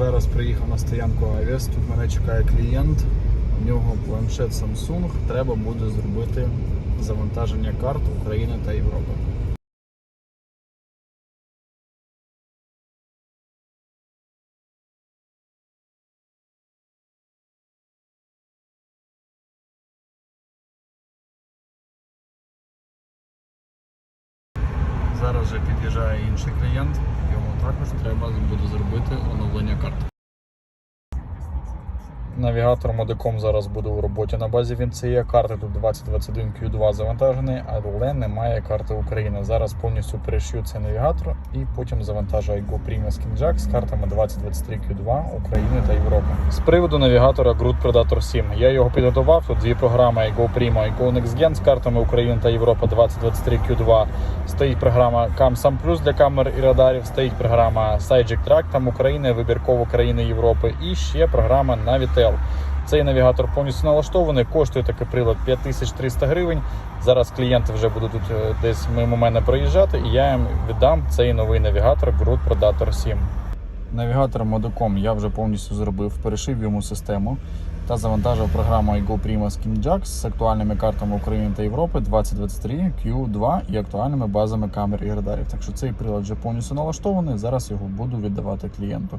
Зараз приїхав на стоянку Авіас. Тут мене чекає клієнт. У нього планшет Samsung. Треба буде зробити завантаження карт України та Європи. Зараз вже під'їжджає інший клієнт. Йому також треба буде зробити оновлення карт. Навігатор Модиком зараз буде у роботі на базі. Він це є. Карти тут 2021 Q2 завантажений, але немає карти України. Зараз повністю перешью цей навігатор і потім завантажу iGo Prima Skin Jack з картами 2023 Q2 України та Європи. З приводу навігатора Groot Predator 7. Я його підготував. Тут дві програми iGo Prima, iGo Next Gen з картами України та Європи 2023 Q2. Стоїть програма CamSam Plus для камер і радарів. Стоїть програма Sidejack Track, там України, вибірково країни Європи. І ще програма Navitel. Цей навігатор повністю налаштований, коштує такий прилад 5300 гривень. Зараз клієнти вже будуть тут е, десь мимо мене проїжджати, і я їм віддам цей новий навігатор Groot Predator 7. Навігатор Modocom я вже повністю зробив, перешив йому систему та завантажив програму iGo Prima Skin Jack з актуальними картами України та Європи 2023 Q2 і актуальними базами камер і радарів. Так що цей прилад вже повністю налаштований. Зараз його буду віддавати клієнту.